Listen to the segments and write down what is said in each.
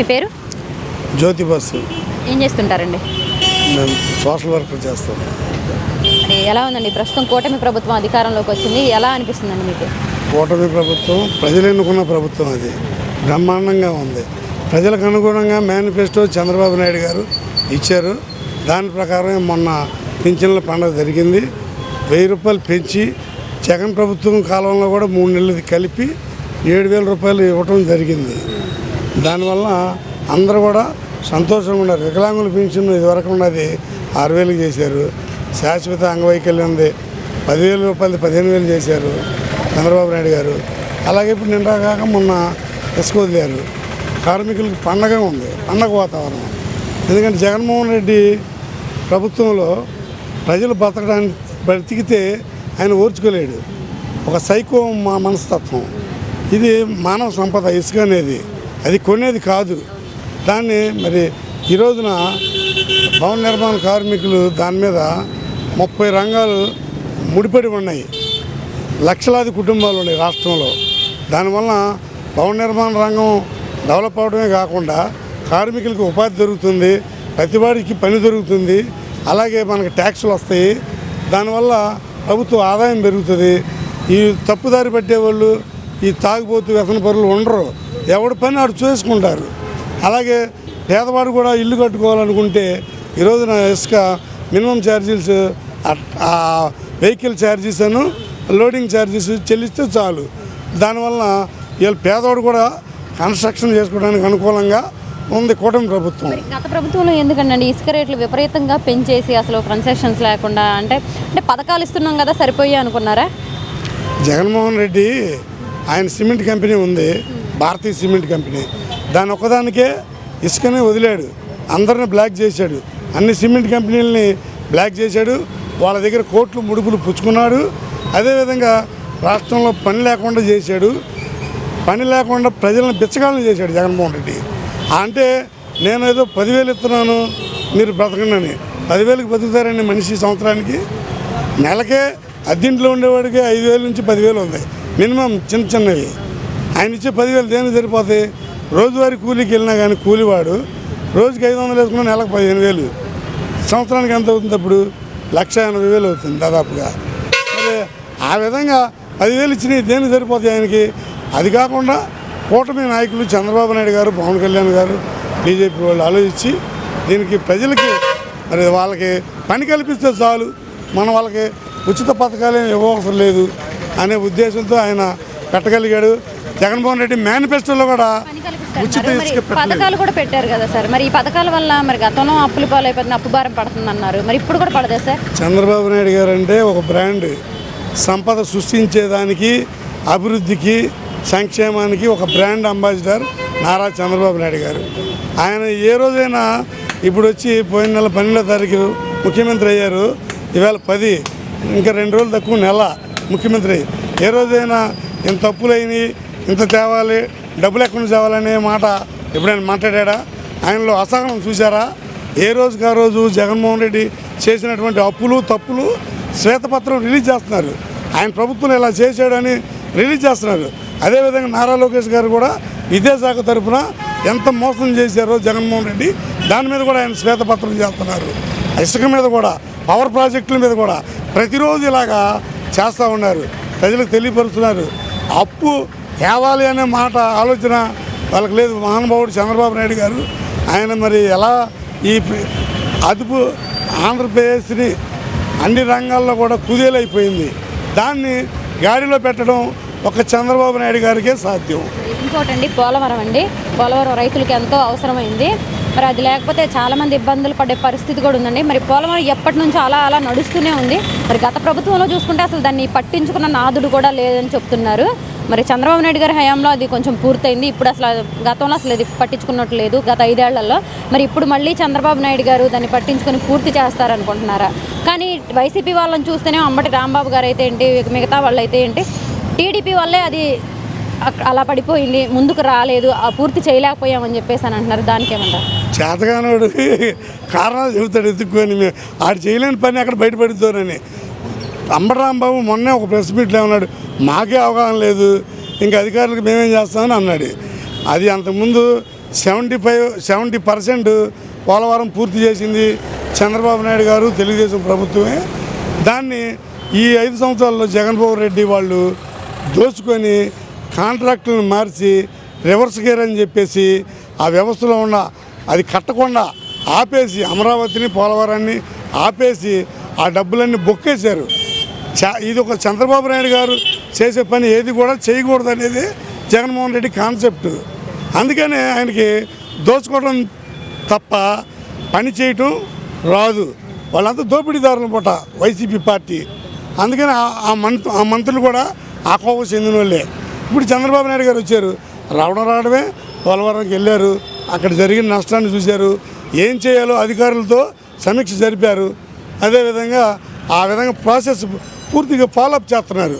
మీ పేరు? జ్యోతి బస్సు ఏం చేస్తుంటారండి? మేము సోషల్ వర్క్ చేస్తాం. మరి ఎలా ఉందండి? ప్రస్తుతం కూటమి ప్రభుత్వం అధికారంలోకి వచ్చింది. ఎలా అనిపిస్తుందండి మీకు? కూటమి ప్రభుత్వం ప్రజలు ఎన్నుకున్న ప్రభుత్వం అది. బ్రహ్మాండంగా ఉంది. ప్రజలకు అనుగుణంగా మేనిఫెస్టో చంద్రబాబు నాయుడు గారు ఇచ్చారు. దాని ప్రకారం మొన్న పింఛన్ల పండుగ జరిగింది. వెయ్యి రూపాయలు పెంచి జగన్ ప్రభుత్వం కాలంలో కూడా మూడు నెలలు కలిపి ఏడు వేల రూపాయలు ఇవ్వటం జరిగింది. దానివల్ల అందరూ కూడా సంతోషంగా ఉన్నారు. వికలాంగుల పెన్షన్ ఇదివరకు ఉన్నది ఆరు వేలు చేశారు. శాశ్వత అంగవైకల్యం ఉంది. పదివేల రూపాయలు పదిహేను వేలు చేశారు చంద్రబాబు నాయుడు గారు. అలాగే ఇప్పుడు నిండా కాక మొన్న ఇసుక వదిలేరు. కార్మికులకు పండగ ఉంది. పండగ వాతావరణం. ఎందుకంటే జగన్మోహన్ రెడ్డి ప్రభుత్వంలో ప్రజలు బతకడానికి బ్రతికితే ఆయన ఓర్చుకోలేడు. ఒక సైకో మా మనస్తత్వం. ఇది మానవ సంపద ఇసుక అనేది. అది కొనేది కాదు. దాన్ని మరి ఈ రోజున భవన నిర్మాణ కార్మికులు దాని మీద ముప్పై రంగాలు ముడిపడి ఉన్నాయి. లక్షలాది కుటుంబాలు ఉన్నాయి రాష్ట్రంలో. దానివల్ల భవన నిర్మాణ రంగం డెవలప్ అవడమే కాకుండా కార్మికులకు ఉపాధి దొరుకుతుంది ప్రతివాడికి పని దొరుకుతుంది అలాగే మనకి ట్యాక్సులు వస్తాయి. దానివల్ల ప్రభుత్వ ఆదాయం పెరుగుతుంది. ఈ తప్పుదారి పట్టేవాళ్ళు ఈ తాగుబోతు వ్యసన పరులు ఉండరు. ఎవడి పని ఆడు చేసుకుంటారు. అలాగే పేదవాడు కూడా ఇల్లు కట్టుకోవాలనుకుంటే ఈ రోజున ఇసుక మినిమం ఛార్జీస్ ఆ వెహికల్ ఛార్జెస్ అను లోడింగ్ ఛార్జెస్ చెల్లిస్తే చాలు. దానివల్ల వీళ్ళు పేదవాడు కూడా కన్స్ట్రక్షన్ చేసుకోవడానికి అనుకూలంగా ఉంది కూటమి ప్రభుత్వం. గత ప్రభుత్వంలో ఎందుకండి ఇసుక రేట్లు విపరీతంగా పెంచేసి అసలు కన్సెషన్స్ లేకుండా అంటే అంటే పథకాలు ఇస్తున్నాం కదా సరిపోయి అనుకున్నారా? జగన్మోహన్ రెడ్డి ఆయన సిమెంట్ కంపెనీ ఉంది. భారతీయ సిమెంట్ కంపెనీ. దాని ఒక్కదానికే ఇసుకనే వదిలాడు. అందరిని బ్లాక్ చేశాడు. అన్ని సిమెంట్ కంపెనీలని బ్లాక్ చేశాడు. వాళ్ళ దగ్గర కోట్లు ముడుపులు పుచ్చుకున్నాడు. అదేవిధంగా రాష్ట్రంలో పని లేకుండా చేశాడు. పని లేకుండా ప్రజలను బిచ్చగాళ్ళని చేశాడు జగన్మోహన్ రెడ్డి. అంటే నేను ఏదో పదివేలు ఇస్తున్నాను మీరు బ్రతకండి పదివేలకు బతుకుతారండి మనిషి సంవత్సరానికి నెలకే అద్దెంట్లో ఉండేవాడికి ఐదు వేల నుంచి పదివేలు ఉంది. మినిమం చిన్న చిన్నవి. ఆయన ఇచ్చే పదివేలు దేనికి సరిపోతాయి? రోజువారీ కూలీకి వెళ్ళినా కానీ కూలివాడు రోజుకి ఐదు వందలు వేసుకున్న నెలకు పదిహేను వేలు. సంవత్సరానికి ఎంత అవుతుంది అప్పుడు? లక్ష ఎనభై వేలు అవుతుంది దాదాపుగా. మరి ఆ విధంగా పదివేలు ఇచ్చినవి దేనికి సరిపోతాయి ఆయనకి? అది కాకుండా కూటమి నాయకులు చంద్రబాబు నాయుడు గారు పవన్ కళ్యాణ్ గారు బీజేపీ వాళ్ళు ఆలోచించి దీనికి ప్రజలకి మరి వాళ్ళకి పని కల్పిస్తే చాలు. మనం వాళ్ళకి ఉచిత పథకాలు ఏమి ఇవ్వవసరం లేదు అనే ఉద్దేశంతో ఆయన పెట్టగలిగాడు. జగన్మోహన్ రెడ్డి మేనిఫెస్టోలో కూడా ఉచిత ఇసుక పథకాలు కూడా పెట్టారు కదా సార్. మరి ఈ పథకాల వల్ల మరి గతంలో అప్పులు పాలైపోతుంది అప్పు భారం పడుతుంది అన్నారు మరి ఇప్పుడు కూడా పడదా సార్? చంద్రబాబు నాయుడు గారు అంటే ఒక బ్రాండ్. సంపద సృష్టించేదానికి అభివృద్ధికి సంక్షేమానికి ఒక బ్రాండ్ అంబాసిడర్ నారా చంద్రబాబు నాయుడు గారు. ఆయన ఏ రోజైనా ఇప్పుడు వచ్చి పోయిన నెల పన్నెండో తారీఖు ముఖ్యమంత్రి అయ్యారు. ఇవాళ పది ఇంకా రెండు రోజులు తక్కువ నెల ముఖ్యమంత్రి. ఏ రోజైనా ఇంత తప్పులైనవి ఇంత తేవాలి డబ్బులు ఎక్కడి నుంచి తేవాలనే మాట ఎప్పుడైనా మాట్లాడా ఆయనలో అసహనం చూసారా ఏ రోజుకి ఆ రోజు జగన్మోహన్ రెడ్డి చేసినటువంటి అప్పులు తప్పులు శ్వేతపత్రం రిలీజ్ చేస్తున్నారు. ఆయన ప్రభుత్వం ఇలా చేశాడని రిలీజ్ చేస్తున్నారు. అదేవిధంగా నారా లోకేష్ గారు కూడా విద్యాశాఖ తరఫున ఎంత మోసం చేశారో జగన్మోహన్ రెడ్డి దాని మీద కూడా ఆయన శ్వేతపత్రం చేస్తున్నారు. ఇసుక మీద కూడా పవర్ ప్రాజెక్టుల మీద కూడా ప్రతిరోజు ఇలాగా చేస్తూ ఉన్నారు. ప్రజలకు తెలియపరుస్తున్నారు. అప్పు తేవాలి అనే మాట ఆలోచన వాళ్ళకి లేదు. మహానుభావుడు చంద్రబాబు నాయుడు గారు ఆయన మరి ఎలా ఈ అదుపు ఆంధ్రప్రదేశ్ని అన్ని రంగాల్లో కూడా కుదేలైపోయింది. దాన్ని గాడిలో పెట్టడం ఒక చంద్రబాబు నాయుడు గారికే సాధ్యం. ఇంకోటండి పోలవరం అండి. పోలవరం రైతులకు ఎంతో అవసరమైంది. మరి అది లేకపోతే చాలామంది ఇబ్బందులు పడే పరిస్థితి కూడా ఉందండి. మరి పోలవరం ఎప్పటి నుంచో అలా అలా నడుస్తూనే ఉంది. మరి గత ప్రభుత్వంలో చూసుకుంటే అసలు దాన్ని పట్టించుకున్న నాదుడు కూడా లేదని చెప్తున్నారు. మరి చంద్రబాబు నాయుడు గారి హయాంలో అది కొంచెం పూర్తయింది. ఇప్పుడు అసలు గతంలో అసలు ఇది పట్టించుకున్నట్టు లేదు గత ఐదేళ్ళలో. మరి ఇప్పుడు మళ్ళీ చంద్రబాబు నాయుడు గారు దాన్ని పట్టించుకొని పూర్తి చేస్తారనుకుంటున్నారా? కానీ వైసీపీ వాళ్ళని చూస్తేనే అమ్మటి రాంబాబు గారు అయితే ఏంటి మిగతా వాళ్ళు అయితే ఏంటి టీడీపీ వల్లే అది అలా పడిపోయింది ముందుకు రాలేదు ఆ పూర్తి చేయలేకపోయామని చెప్పేసి అని అంటున్నారు. దానికి ఏమంటారు? చేతగానోడు కారణాలు చెబుతాడు ఎత్తుక్కొని ఆడు చేయలేని పని అక్కడ బయటపడుతోనని అంబరాంబాబు మొన్నే ఒక ప్రెస్ మీట్లో ఏమన్నాడు మాకే అవగాహన లేదు ఇంకా అధికారులకు మేమేం చేస్తామని అన్నాడు. అది అంతకుముందు seventy five seventy percent Polavaram పూర్తి చేసింది చంద్రబాబు నాయుడు గారు తెలుగుదేశం ప్రభుత్వమే. దాన్ని ఈ ఐదు సంవత్సరాల్లో జగన్మోహన్ రెడ్డి వాళ్ళు దోచుకొని కాంట్రాక్టులను మార్చి రివర్స్ గేర్ అని చెప్పేసి ఆ వ్యవస్థలో ఉన్న అది కట్టకుండా ఆపేసి అమరావతిని పోలవరాన్ని ఆపేసి ఆ డబ్బులన్నీ బొక్కేశారు. ఇది ఒక చంద్రబాబు నాయుడు గారు చేసే పని ఏది కూడా చేయకూడదు అనేది జగన్మోహన్ రెడ్డి కాన్సెప్ట్. అందుకనే ఆయనకి దోచుకోవడం తప్ప పని చేయటం రాదు. వాళ్ళంతా దోపిడీదారులు పూట వైసీపీ పార్టీ. అందుకని ఆ- మంత్ ఆ మంత్రులు కూడా ఆ కోపం చెందిన వాళ్ళే ఇప్పుడు చంద్రబాబు నాయుడు గారు వచ్చారు. రావడం రావడమే పోలవరంకి వెళ్ళారు. అక్కడ జరిగిన నష్టాన్ని చూశారు. ఏం చేయాలో అధికారులతో సమీక్ష జరిపారు. అదేవిధంగా ఆ విధంగా ప్రాసెస్ పూర్తిగా ఫాలోఅప్ చేస్తున్నారు.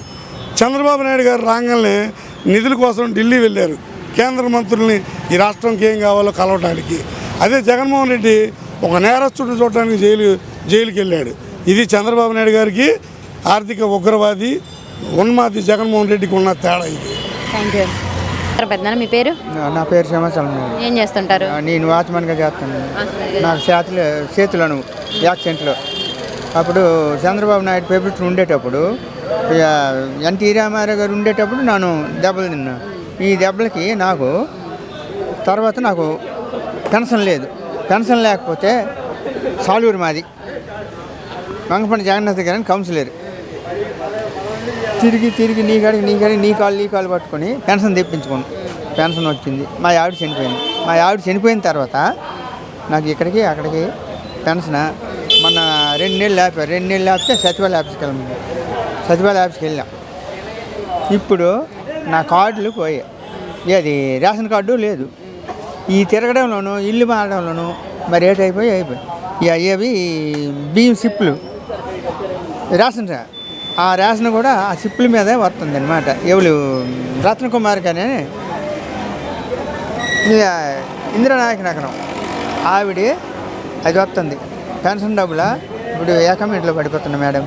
చంద్రబాబు నాయుడు గారు రాగానే నిధుల కోసం ఢిల్లీ వెళ్ళారు. కేంద్ర మంత్రుల్ని ఈ రాష్ట్రంకి ఏం కావాలో కలవటానికి. అదే జగన్మోహన్ రెడ్డి ఒక నేరస్తుడిని చూడటానికి జైలు జైలుకి వెళ్ళాడు. ఇది చంద్రబాబు నాయుడు గారికి ఆర్థిక ఉగ్రవాది ఉన్మాది జగన్మోహన్ రెడ్డికి ఉన్న తేడా ఇది. థ్యాంక్ యూ పెద్దనా మీ పేరు? నా- పేరు సింహాచలం ఏం చేస్తుంటారు? నేను వాచ్మెన్గా చేస్తాను. నాకు చేతులు చేతులను యాక్సిడెంట్లో. అప్పుడు చంద్రబాబు నాయుడు పేపర్స్ ఉండేటప్పుడు ఇక ఎన్టీ రామారావు గారు ఉండేటప్పుడు నేను దెబ్బలు తిన్నా. ఈ దెబ్బలకి నాకు తర్వాత నాకు పెన్షన్ లేదు. పెన్షన్ లేకపోతే సాలూరు మాది. వంగపండి జగన్నాథ్ గారిని కౌన్సిలర్. తిరిగి తిరిగి నీ కాడికి నీ కాడికి నీ కాళ్ళు నీ కాళ్ళు పట్టుకొని పెన్షన్ తెప్పించుకున్నాను. పెన్షన్ వచ్చింది. మా ఆవిడ చనిపోయింది. మా ఆవిడ చనిపోయిన తర్వాత నాకు ఇక్కడికి అక్కడికి పెన్షన్ మొన్న రెండు నెలలు ఆపారు రెండు నెలలు ఆపితే సచివాలయ ఆఫీస్కి వెళ్ళాము సచివాలయ ఆఫీస్కి వెళ్ళాం. ఇప్పుడు నా కార్డులు పోయాయి. అది రేషన్ కార్డు లేదు. ఈ తిరగడంలోనూ ఇల్లు మారడంలోనూ మరి రేట్ అయిపోయి అయిపోయి ఇక అయ్యేవి బియ్యం సిప్పులు. రేషన్ ఆ రేషన్ కూడా ఆ సిప్పుల మీదే వస్తుంది అనమాట ఎవరు రత్న కుమార్ కానీ ఇక ఇందిరానాయక నగరం. ఆవిడ అది వస్తుంది. పెన్షన్ డబ్బుల? ఇప్పుడు ఏకమింట్లో పడిపోతుంది మేడం.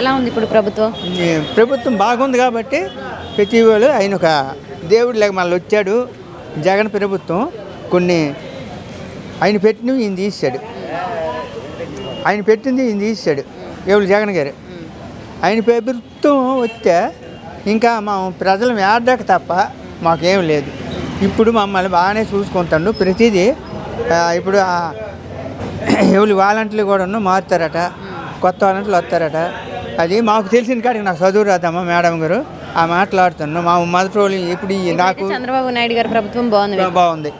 ఎలా ఉంది ఇప్పుడు ప్రభుత్వం? ఈ ప్రభుత్వం బాగుంది కాబట్టి ప్రతి వాళ్ళు ఆయన ఒక దేవుడిలాగా మళ్ళీ వచ్చాడు. జగన్ ప్రభుత్వం కొన్ని ఆయన పెట్టినవి ఈయన తీసాడు ఆయన పెట్టింది ఈయన తీసాడు ఎవరు? జగన్ గారు. ఆయన ప్రభుత్వం వస్తే ఇంకా మా ప్రజలు ఏడాక తప్ప మాకేం లేదు. ఇప్పుడు మమ్మల్ని బాగానే చూసుకుంటాడు. ప్రతిదీ ఇప్పుడు ఎవరు వాలంటీర్లు కూడా మారుతారట. కొత్త వాలంటీర్లు వస్తారట. అది మాకు తెలిసిన కాడికి నాకు చదువు రాదమ్మా మేడం గారు. ఆ మాట్లాడుతున్నాను మా మొదటి రోజు ఇప్పుడు నాకు చంద్రబాబు నాయుడు గారి ప్రభుత్వం బాగుంది. బాగుంది.